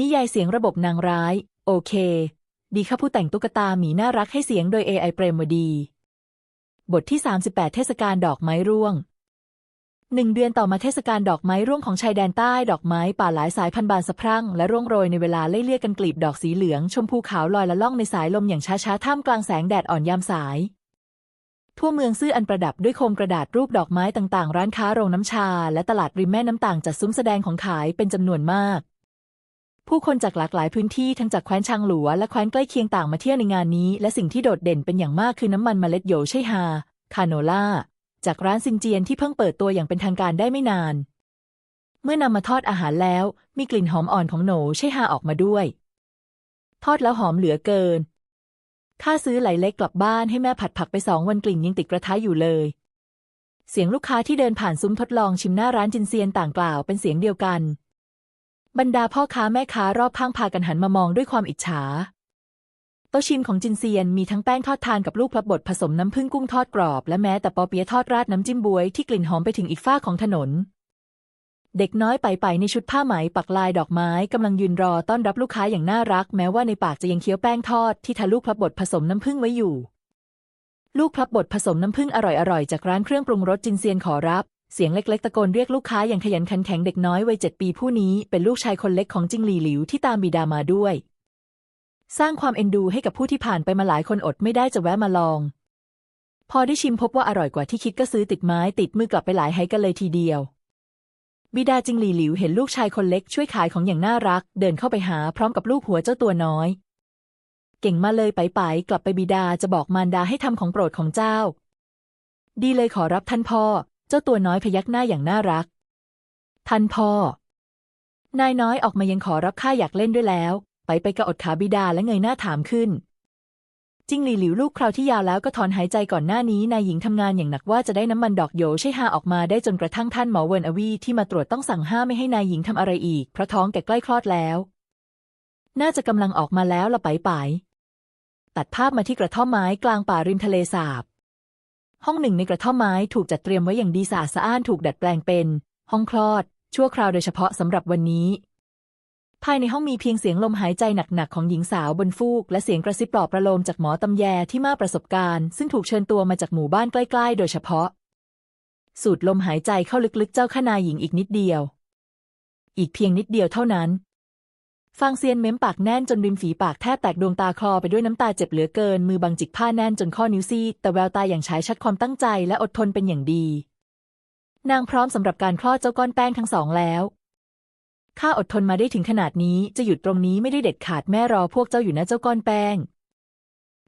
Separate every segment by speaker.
Speaker 1: นิยายเสียงระบบนางร้าย โอเค ดีค่ะผู้แต่งตุ๊กตาหมีน่ารักให้เสียงโดย AI เปรมวดี บทที่ 38 เทศกาลดอกไม้ร่วงหนึ่งเดือนต่อมาเทศกาลดอกไม้ร่วงของชายแดนใต้ดอกไม้ป่าหลายสายพันธุ์บานสะพรั่งและร่วงโรยในเวลาไล่เลี่ยกันกลีบดอกสีเหลือง ชมพูขาวลอยละล่องในสายลมอย่างช้าๆท่ามกลางแสงแดดอ่อนยามสาย ทั่วเมืองซื่ออันประดับด้วยโคมกระดาษรูปดอกไม้ต่างๆ ร้านค้าโรงน้ำชา และตลาดริมแม่น้ำต่างจัดซุ้มแสดงของขายเป็นจำนวนมาก ผู้คนจากหลากหลายพื้นที่ทั้งจากแคว้นชางหลัวและแคว้นใกล้เคียงต่างมาเที่ยวในงานนี้ และสิ่งที่โดดเด่นเป็นอย่างมากคือน้ำมันเมล็ดโยไชฮาคาโนล่า จากร้านซินเจียนที่เพิ่งเปิดตัวอย่างเป็นทางการได้ไม่นาน เมื่อนำมาทอดอาหารแล้ว มีกลิ่นหอมอ่อนของโหนไชฮาออกมาด้วย ทอดแล้วหอมเหลือเกินข้าซื้อไหลเล็กกลับบ้านให้แม่ผัดผักไปสองวันกลิ่นยังติดกระทะอยู่เลย เสียงลูกค้าที่เดินผ่านซุ้มทดลองชิมหน้าร้านจินเซียนต่างกล่าวเป็นเสียงเดียวกัน บรรดาพ่อค้าแม่ค้ารอบข้างพากันหันมามองด้วยความอิจฉา โต๊ะชิมของจินเซียนมีทั้งแป้งทอดทานกับลูกพลับบดผสมน้ำผึ้งกุ้งทอดกรอบ และแม้แต่ปอเปี๊ยะทอดราดน้ำจิ้มบวยที่กลิ่นหอมไปถึงอีกฝ้าของถนน เด็กน้อยไปไปในชุดผ้าไหมปักลายดอกไม้กำลังยืนรอต้อนรับลูกค้าอย่างน่ารัก แม้ว่าในปากจะยังเคี้ยวแป้งทอดที่ทาลูกพลับบดผสมน้ำผึ้งไว้อยู่ ลูกพลับบดผสมน้ำผึ้งอร่อยๆจากร้านเครื่องปรุงรสจินเซียนขอรับ เสียงเล็กๆ ตะโกนเรียกลูกค้าอย่างขยันขันแข็งเด็กน้อยวัยเจ็ดปีผู้นี้เป็นลูกชายคนเล็กของจิงหลีหลิวที่ตามบิดามาด้วย สร้างความเอ็นดูให้กับผู้ที่ผ่านไปมาหลายคนอดไม่ได้จะแวะมาลอง พอได้ชิมพบว่าอร่อยกว่าที่คิดก็ซื้อติดไม้ติดมือกลับไปหลายไฮกันเลยทีเดียว บิดาจิงหลีหลิวเห็นลูกชายคนเล็กช่วยขายของอย่างน่ารัก เดินเข้าไปหาพร้อมกับลูกหัวเจ้าตัวน้อย เก่งมาเลยไปไปกลับไปบิดาจะบอกมารดาให้ทำของโปรดของเจ้า ดีเลยขอรับท่านพ่อ เจ้าตัวน้อยพยักหน้าอย่างน่ารัก ท่านพ่อ นายน้อยออกมายังขอรับข้าอยากเล่นด้วยแล้ว ไปไปกระอดขาบิดาและเงยหน้าถามขึ้น จิงหลีหลิวลูกคราวที่ยาวแล้วก็ถอนหายใจก่อนหน้านี้นายหญิงทำงานอย่างหนักว่าจะได้น้ำมันดอกโยใช่ฮาออกมาได้จนกระทั่งท่านหมอเวิร์นอวีที่มาตรวจต้องสั่งห้ามไม่ให้นายหญิงทำอะไรอีกเพราะท้องแก่ใกล้คลอดแล้ว น่าจะกำลังออกมาแล้วละไปไปตัดภาพมาที่กระท่อมไม้กลางป่าริมทะเลสาบ ห้องหนึ่งในกระท่อมไม้ถูกจัดเตรียมไว้อย่างดีสะอาดสะอ้านถูกดัดแปลงเป็น ห้องคลอด ชั่วคราวโดยเฉพาะสำหรับวันนี้ ภายในห้องมีเพียงเสียงลมหายใจหนักๆของหญิงสาวบนฟูก และเสียงกระซิบปลอบประโลมจากหมอตำแยที่มากประสบการณ์ ซึ่งถูกเชิญตัวมาจากหมู่บ้านใกล้ ๆ โดยเฉพาะ สูดลมหายใจเข้าลึกๆเจ้าข้านายหญิงอีกนิดเดียว อีกเพียงนิดเดียวเท่านั้น ฟางเซียนเม้มปากแน่นจนริมฝีปากแทบแตกดวงตาคลอไปด้วยน้ำตาเจ็บเหลือเกิน มือบังจิกผ้าแน่นจนข้อนิ้วซีดแต่แววตาอย่างฉายชัดความตั้งใจและอดทนเป็นอย่างดี นางพร้อมสำหรับการคลอดเจ้าก้อนแป้งทั้งสองแล้วข้าอดทนมาได้ถึงขนาดนี้จะหยุดตรงนี้ไม่ได้เด็ดขาดแม่รอพวกเจ้าอยู่นะเจ้าก้อนแป้ง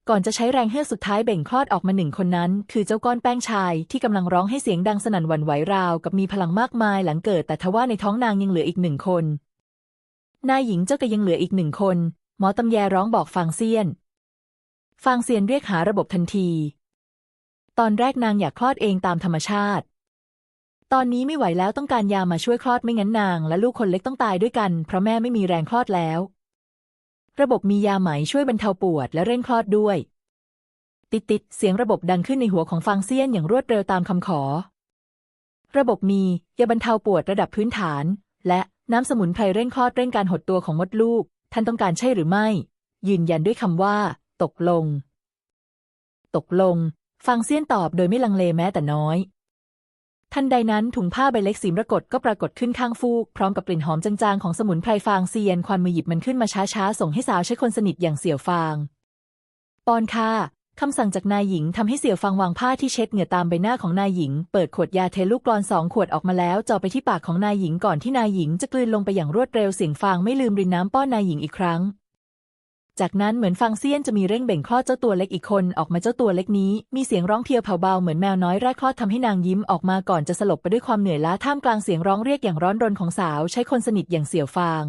Speaker 1: ก่อนจะใช้แรงเฮือกสุดท้ายเบ่งคลอดออกมาหนึ่งคนนั้น คือเจ้าก้อนแป้งชายที่กำลังร้องให้เสียงดังสนั่นหวั่นไหวราวกับมีพลังมากมายหลังเกิดแต่ทว่าในท้องนางยังเหลืออีกหนึ่งคน นายหญิงเจ้าก็ยังเหลืออีกหนึ่งคน หมอตำแยร้องบอกฟางเซียน ฟางเซียนเรียกหาระบบทันที ตอนแรกนางอยากคลอดเองตามธรรมชาติ ตอนนี้ไม่ไหวแล้วต้องการยามาช่วยคลอดไม่งั้นนาง และลูกคนเล็กต้องตายด้วยกัน เพราะแม่ไม่มีแรงคลอดแล้ว ระบบมียาไหมช่วยบรรเทาปวดและเร่งคลอดด้วย ติดติดเสียงระบบดังขึ้นในหัวของฟางเซียนอย่างรวดเร็วตามคำขอ ระบบมียาบรรเทาปวดระดับพื้นฐาน และ น้ำสมุนไพรเร่งคลอดเร่งการหดตัวของมดลูก ท่านต้องการใช่หรือไม่ ยืนยันด้วยคำว่า ตกลง ตกลง ฟังเซียนตอบโดยไม่ลังเลแม้แต่น้อย ทันใดนั้นถุงผ้าใบเล็กสีมรกตก็ปรากฏขึ้นข้างฟูก พร้อมกับกลิ่นหอมจางๆของสมุนไพรฟางเซียน ควันมือหยิบมันขึ้นมาช้าๆ ส่งให้สาวใช้คนสนิทอย่างเสี่ยวฟาง ปอนค่ะ คำสั่งจากนายหญิงทำให้เสี่ยวฟางวางผ้าที่เช็ดเหงื่อตามใบหน้าของนายหญิง เปิดขวดยาเทลูกกลอนสองขวดออกมาแล้วจ่อไปที่ปากของนายหญิงก่อนที่นายหญิงจะกลืนลงไปอย่างรวดเร็วเสียงฟางไม่ลืมรินน้ำป้อนนายหญิงอีกครั้ง จากนั้นเหมือนฟางเซียนจะมีเร่งเบ่งคลอดเจ้าตัวเล็กอีกคนออกมาเจ้าตัวเล็กนี้ มีเสียงร้องเพียวเผาเบาเหมือนแมวน้อยแรกคลอดทำให้นางยิ้มออกมาก่อนจะสลบไปด้วยความเหนื่อยล้าท่ามกลางเสียงร้องเรียกอย่างร้อนรนของสาวใช้คนสนิทอย่างเสี่ยวฟาง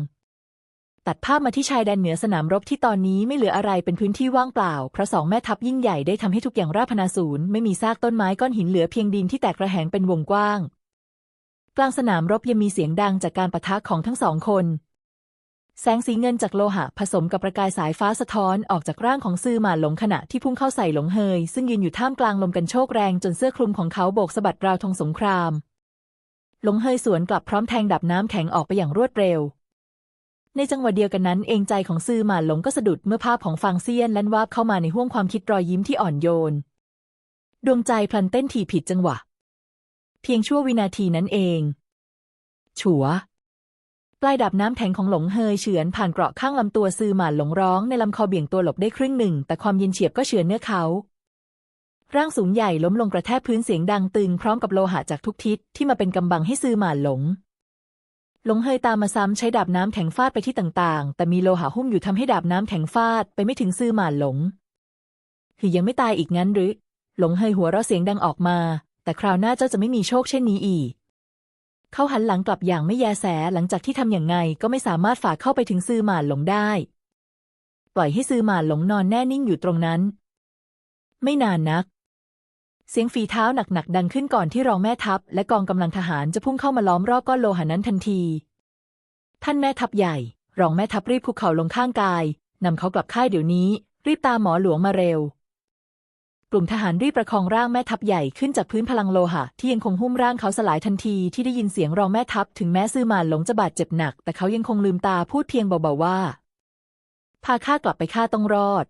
Speaker 1: ตัดภาพมาที่ชายแดนเหนือสนามรบที่ตอนนี้ไม่เหลืออะไรเป็นพื้นที่ว่างเปล่า เพราะสองแม่ทัพยิ่งใหญ่ได้ทำให้ทุกอย่างราบพนาศูนย์ไม่มีซากต้นไม้ก้อนหินเหลือเพียงดินที่แตกระแหงเป็นวงกว้าง กลางสนามรบยังมีเสียงดังจากการปะทะของทั้งสองคน แสงสีเงินจากโลหะ ผสมกับประกายสายฟ้าสะท้อนออกจากร่างของซื่อหมาหลงขณะที่พุ่งเข้าใส่หลงเฮย ซึ่งยืนอยู่ท่ามกลางลมกันโชกแรงจนเสื้อคลุมของเขาโบกสะบัดราวธงสงครามหลงเฮยสวนกลับพร้อมแทงดับน้ำแข็งออกไปอย่างรวดเร็ว ในจังหวะเดียวกันนั้นเองใจของซือหมาหลงก็สะดุดเมื่อภาพของฟางเซียนแล่นวาบเข้ามาในห้วงความคิดรอยยิ้มที่อ่อนโยน ดวงใจพลันเต้นถี่ผิดจังหวะ เพียงชั่ววินาทีนั้นเอง ฉัว ปลายดาบน้ำแข็งของหลงเฮยเฉือนผ่านเกราะข้างลำตัวซือหมานหลงร้องในลำคอเบี่ยงตัวหลบได้ครึ่งหนึ่ง แต่ความเย็นเฉียบก็เฉือนเนื้อเขา ร่างสูงใหญ่ล้มลงกระแทกพื้นเสียงดังตึงพร้อมกับโลหะจากทุกทิศที่มาเป็นกำบังให้ซือหมานหลง หลงเฮยตามมาซ้ำใช้ดาบน้ำแข็งฟาดไปที่ต่างๆ แต่มีโลหะหุ้มอยู่ทำให้ดาบน้ำแข็งฟาดไปไม่ถึงซื่อหมานหลง คือยังไม่ตายอีกงั้นหรือ หลงเฮยหัวเราะเสียงดังออกมา แต่คราวหน้าเจ้าจะไม่มีโชคเช่นนี้อีก เขาหันหลังกลับอย่างไม่แยแสหลังจากที่ทำอย่างไงก็ไม่สามารถฝากเข้าไปถึงซื่อหมานหลงได้ ปล่อยให้ซื่อหมานหลงนอนแน่นิ่งอยู่ตรงนั้น ไม่นานนัก เสียงฝีเท้าหนักๆดังขึ้นก่อนที่รองแม่ทัพ และกองกำลังทหารจะพุ่งเข้ามาล้อมรอบก้อนโลหะนั้นทันที ท่านแม่ทัพใหญ่ รองแม่ทัพรีบคุกเข่าลงข้างกายนำเขากลับค่ายเดี๋ยวนี้ รีบตามหมอหลวงมาเร็ว กลุ่มทหารรีบประคองร่างแม่ทัพใหญ่ขึ้นจากพื้นพลังโลหะ ที่ยังคงหุ้มร่างเขาสลายทันทีที่ได้ยินเสียงรองแม่ทัพถึงแม้ซื่อมานหลงจะบาดเจ็บหนัก แต่เขายังคงลืมตาพูดเพียงเบาๆว่าพาข้ากลับไปข้าต้องรอด